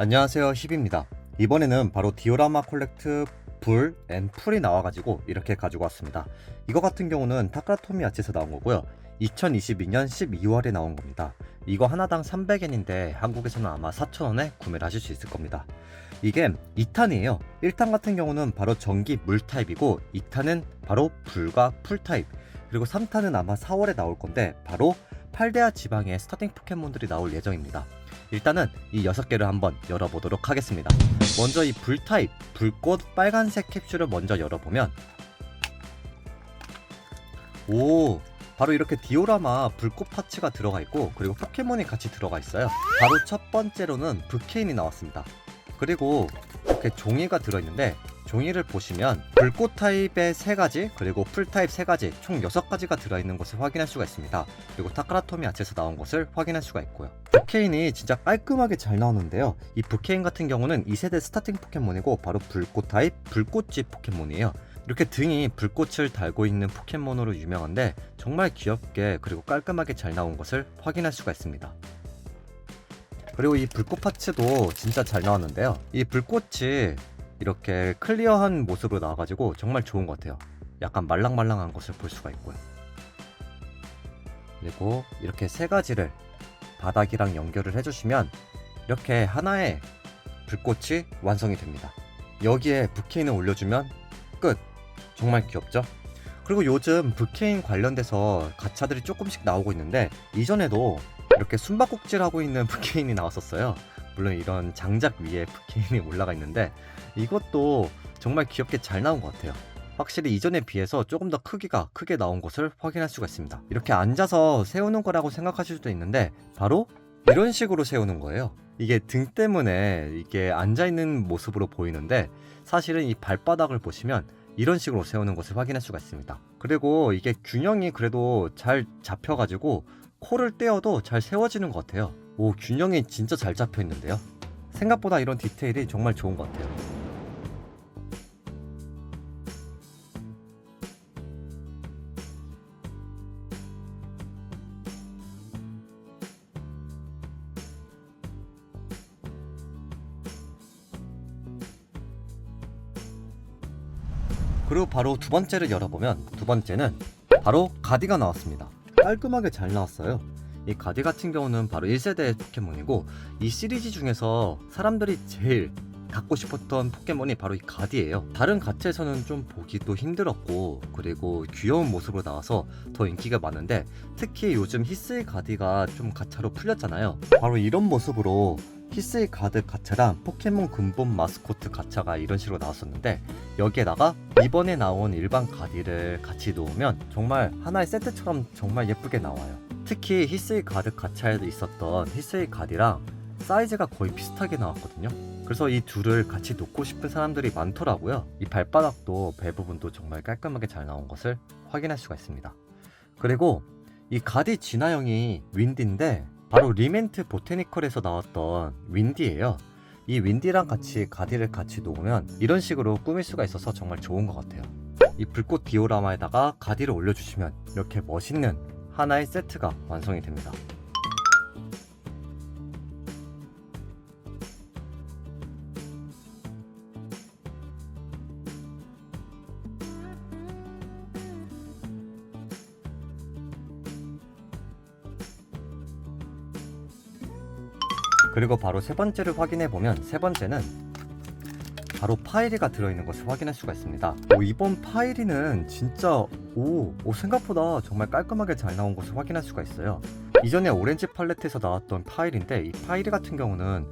안녕하세요 힙입니다. 이번에는 바로 디오라마 콜렉트 불 앤 풀이 나와가지고 이렇게 가지고 왔습니다. 이거 같은 경우는 타카토미 아치에서 나온 거고요. 2022년 12월에 나온 겁니다. 이거 하나당 300엔인데 한국에서는 아마 4,000원에 구매를 하실 수 있을 겁니다. 이게 2탄이에요. 1탄 같은 경우는 바로 전기 물 타입이고 2탄은 바로 불과 풀 타입. 그리고 3탄은 아마 4월에 나올 건데 바로 팔데아 지방의 스타팅 포켓몬들이 나올 예정입니다 일단은 이 6개를 한번 열어보도록 하겠습니다. 먼저 이 불타입, 불꽃 빨간색 캡슐을 먼저 열어보면 오 바로 이렇게 디오라마 불꽃 파츠가 들어가 있고 그리고 포켓몬이 같이 들어가 있어요. 바로 첫 번째로는 브케인이 나왔습니다. 그리고 이렇게 종이가 들어있는데 종이를 보시면 불꽃 타입의 3가지 그리고 풀 타입 3가지 총 6가지가 들어있는 것을 확인할 수가 있습니다. 그리고 타카라토미 아치에서 나온 것을 확인할 수가 있고요. 부케인이 진짜 깔끔하게 잘 나오는데요. 이 부케인 같은 경우는 2세대 스타팅 포켓몬이고 바로 불꽃 타입 불꽃쥐 포켓몬이에요. 이렇게 등이 불꽃을 달고 있는 포켓몬으로 유명한데 정말 귀엽게 그리고 깔끔하게 잘 나온 것을 확인할 수가 있습니다. 그리고 이 불꽃 파츠도 진짜 잘 나왔는데요. 이 불꽃이 이렇게 클리어한 모습으로 나와가지고 정말 좋은 것 같아요. 약간 말랑말랑한 것을 볼 수가 있고요. 그리고 이렇게 세 가지를 바닥이랑 연결을 해주시면 이렇게 하나의 불꽃이 완성이 됩니다. 여기에 부케인을 올려주면 끝! 정말 귀엽죠? 그리고 요즘 부케인 관련돼서 가차들이 조금씩 나오고 있는데 이전에도 이렇게 숨바꼭질 하고 있는 부케인이 나왔었어요. 물론 이런 장작 위에 부케인이 올라가 있는데 이것도 정말 귀엽게 잘 나온 것 같아요. 확실히 이전에 비해서 조금 더 크기가 크게 나온 것을 확인할 수가 있습니다. 이렇게 앉아서 세우는 거라고 생각하실 수도 있는데 바로 이런 식으로 세우는 거예요. 이게 등 때문에 이게 앉아 있는 모습으로 보이는데 사실은 이 발바닥을 보시면 이런 식으로 세우는 것을 확인할 수가 있습니다. 그리고 이게 균형이 그래도 잘 잡혀가지고 코를 떼어도 잘 세워지는 것 같아요. 오, 균형이 진짜 잘 잡혀 있는데요. 생각보다 이런 디테일이 정말 좋은 것 같아요. 그리고 바로 두 번째를 열어보면 두 번째는 바로 가디가 나왔습니다. 깔끔하게 잘 나왔어요. 이 가디 같은 경우는 바로 1세대 포켓몬이고 이 시리즈 중에서 사람들이 제일 갖고 싶었던 포켓몬이 바로 이 가디예요. 다른 가체에서는 좀 보기도 힘들었고 그리고 귀여운 모습으로 나와서 더 인기가 많은데 특히 요즘 히스의 가디가 좀 가차로 풀렸잖아요. 바로 이런 모습으로 히스의 가드 가차랑 포켓몬 근본 마스코트 가차가 이런 식으로 나왔었는데 여기에다가 이번에 나온 일반 가디를 같이 놓으면 정말 하나의 세트처럼 정말 예쁘게 나와요. 특히 히스의 가드 가차에도 있었던 히스의 가디랑 사이즈가 거의 비슷하게 나왔거든요. 그래서 이 둘을 같이 놓고 싶은 사람들이 많더라고요. 이 발바닥도 배 부분도 정말 깔끔하게 잘 나온 것을 확인할 수가 있습니다. 그리고 이 가디 진화형이 윈디인데 바로 리멘트 보테니컬에서 나왔던 윈디예요. 이 윈디랑 같이 가디를 같이 놓으면 이런 식으로 꾸밀 수가 있어서 정말 좋은 것 같아요. 이 불꽃 디오라마에다가 가디를 올려주시면 이렇게 멋있는 하나의 세트가 완성이 됩니다. 그리고 바로 세 번째를 확인해 보면 세 번째는 바로 파이리가 들어있는 것을 확인할 수가 있습니다. 오, 이번 파이리는 진짜 오, 오, 생각보다 정말 깔끔하게 잘 나온 것을 확인할 수가 있어요. 이전에 오렌지 팔레트에서 나왔던 파일인데 이 파일 같은 경우는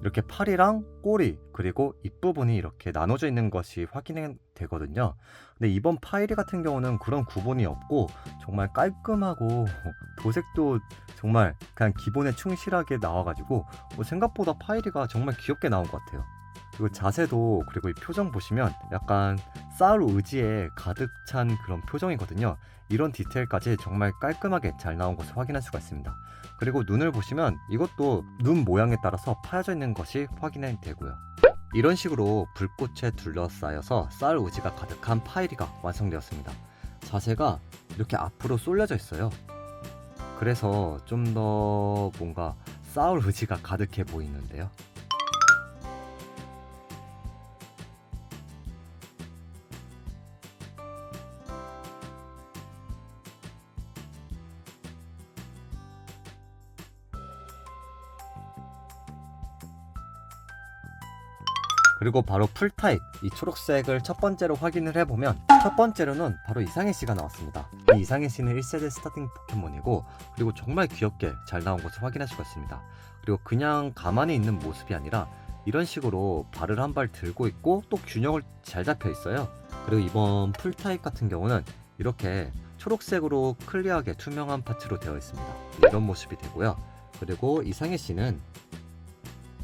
이렇게 팔이랑 꼬리 그리고 입부분이 이렇게 나눠져 있는 것이 확인이 되거든요. 근데 이번 파이리 같은 경우는 그런 구분이 없고 정말 깔끔하고 도색도 정말 그냥 기본에 충실하게 나와가지고 뭐 생각보다 파이리가 정말 귀엽게 나온 것 같아요. 그리고 자세도 그리고 이 표정 보시면 약간 싸울 의지에 가득 찬 그런 표정이거든요. 이런 디테일까지 정말 깔끔하게 잘 나온 것을 확인할 수가 있습니다. 그리고 눈을 보시면 이것도 눈 모양에 따라서 파여져 있는 것이 확인이 되고요. 이런 식으로 불꽃에 둘러싸여서 싸울 의지가 가득한 파이리가 완성되었습니다. 자세가 이렇게 앞으로 쏠려져 있어요. 그래서 좀 더 뭔가 싸울 의지가 가득해 보이는데요. 그리고 바로 풀타입 이 초록색을 첫 번째로 확인을 해보면 첫 번째로는 바로 이상해 씨가 나왔습니다. 이 이상해 씨는 1세대 스타팅 포켓몬이고 그리고 정말 귀엽게 잘 나온 것을 확인할 수가 있습니다. 그리고 그냥 가만히 있는 모습이 아니라 이런 식으로 발을 한 발 들고 있고 또 균형을 잘 잡혀 있어요. 그리고 이번 풀타입 같은 경우는 이렇게 초록색으로 클리어하게 투명한 파츠로 되어 있습니다. 이런 모습이 되고요. 그리고 이상해 씨는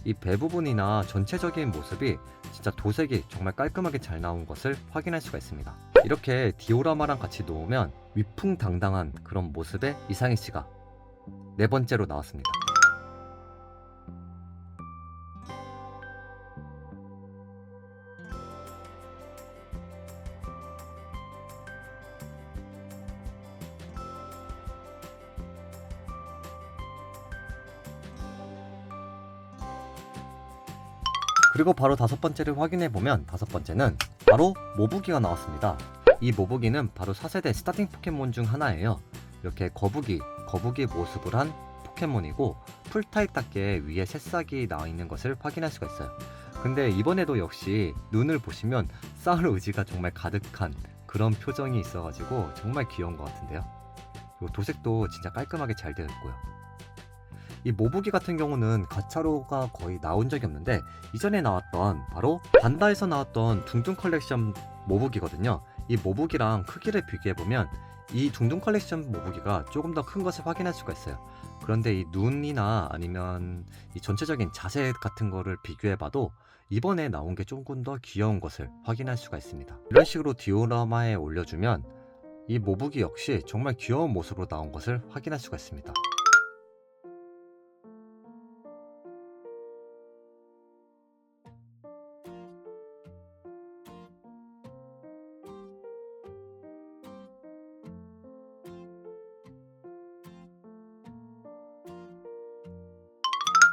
이 배 부분이나 전체적인 모습이 진짜 도색이 정말 깔끔하게 잘 나온 것을 확인할 수가 있습니다. 이렇게 디오라마랑 같이 놓으면 위풍당당한 그런 모습의 이상해 씨가 네 번째로 나왔습니다. 그리고 바로 다섯 번째를 확인해 보면 다섯 번째는 바로 모부기가 나왔습니다. 이 모부기는 바로 4세대 스타팅 포켓몬 중 하나예요. 이렇게 거북이, 거북이 모습을 한 포켓몬이고 풀타입답게 위에 새싹이 나와 있는 것을 확인할 수가 있어요. 근데 이번에도 역시 눈을 보시면 싸울 의지가 정말 가득한 그런 표정이 있어가지고 정말 귀여운 것 같은데요. 그리고 도색도 진짜 깔끔하게 잘 되어 있고요. 이 모부기 같은 경우는 가차로가 거의 나온 적이 없는데 이전에 나왔던 바로 반다에서 나왔던 둥둥 컬렉션 모부기거든요. 이 모부기랑 크기를 비교해 보면 이 둥둥 컬렉션 모부기가 조금 더 큰 것을 확인할 수가 있어요. 그런데 이 눈이나 아니면 이 전체적인 자세 같은 거를 비교해 봐도 이번에 나온 게 조금 더 귀여운 것을 확인할 수가 있습니다. 이런 식으로 디오라마에 올려주면 이 모부기 역시 정말 귀여운 모습으로 나온 것을 확인할 수가 있습니다.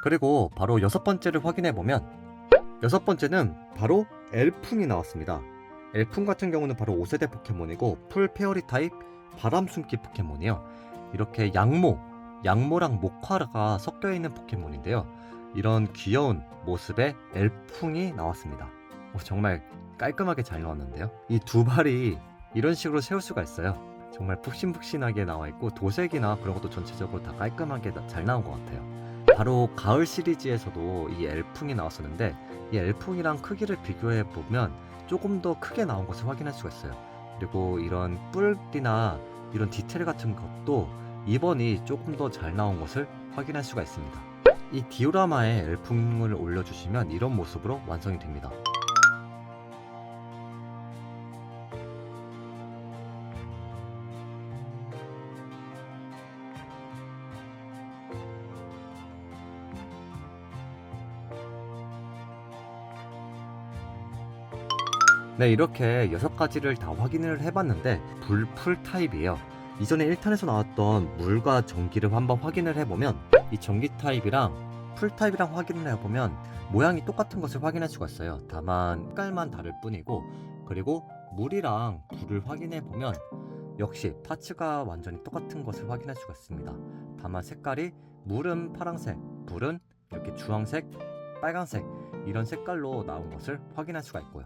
그리고 바로 여섯 번째를 확인해 보면 여섯 번째는 바로 엘풍이 나왔습니다. 엘풍 같은 경우는 바로 5세대 포켓몬이고 풀 페어리 타입 바람 숨기 포켓몬이요. 이렇게 양모, 양모랑 목화가 섞여 있는 포켓몬인데요. 이런 귀여운 모습의 엘풍이 나왔습니다. 오, 정말 깔끔하게 잘 나왔는데요. 이 두 발이 이런 식으로 세울 수가 있어요. 정말 푹신푹신하게 나와 있고 도색이나 그런 것도 전체적으로 다 깔끔하게 나- 잘 나온 것 같아요. 바로 가을 시리즈에서도 이 엘풍이 나왔었는데 이 엘풍이랑 크기를 비교해 보면 조금 더 크게 나온 것을 확인할 수가 있어요. 그리고 이런 뿔이나 이런 디테일 같은 것도 이번이 조금 더 잘 나온 것을 확인할 수가 있습니다. 이 디오라마에 엘풍을 올려주시면 이런 모습으로 완성이 됩니다. 네, 이렇게 여섯 가지를 다 확인을 해봤는데 불풀 타입이에요. 이전에 1탄에서 나왔던 물과 전기를 한번 확인을 해보면 이 전기 타입이랑 풀 타입이랑 확인을 해보면 모양이 똑같은 것을 확인할 수가 있어요. 다만 색깔만 다를 뿐이고 그리고 물이랑 불을 확인해 보면 역시 파츠가 완전히 똑같은 것을 확인할 수가 있습니다. 다만 색깔이 물은 파란색, 불은 이렇게 주황색, 빨간색 이런 색깔로 나온 것을 확인할 수가 있고요.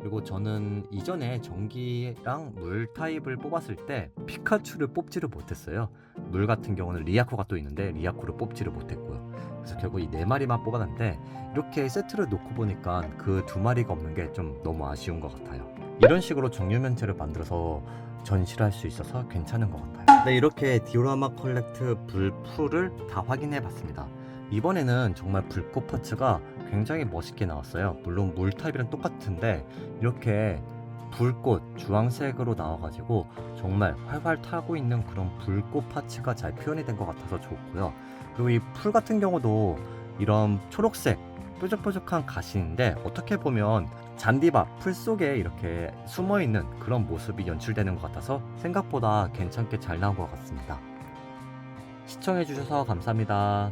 그리고 저는 이전에 전기랑 물 타입을 뽑았을 때 피카츄를 뽑지를 못했어요. 물 같은 경우는 리아코가 또 있는데 리아코를 뽑지를 못했고요. 그래서 결국 이 네 마리만 뽑았는데 이렇게 세트를 놓고 보니까 그 두 마리가 없는 게 좀 너무 아쉬운 것 같아요. 이런 식으로 정유면체를 만들어서 전시를 할 수 있어서 괜찮은 것 같아요. 네, 이렇게 디오라마 컬렉트 불풀을 다 확인해 봤습니다. 이번에는 정말 불꽃 파츠가 굉장히 멋있게 나왔어요. 물론 물 타입이랑 똑같은데 이렇게 불꽃 주황색으로 나와가지고 정말 활활 타고 있는 그런 불꽃 파츠가 잘 표현이 된 것 같아서 좋고요. 그리고 이 풀 같은 경우도 이런 초록색 뾰족뾰족한 가시인데 어떻게 보면 잔디밭 풀 속에 이렇게 숨어 있는 그런 모습이 연출되는 것 같아서 생각보다 괜찮게 잘 나온 것 같습니다. 시청해주셔서 감사합니다.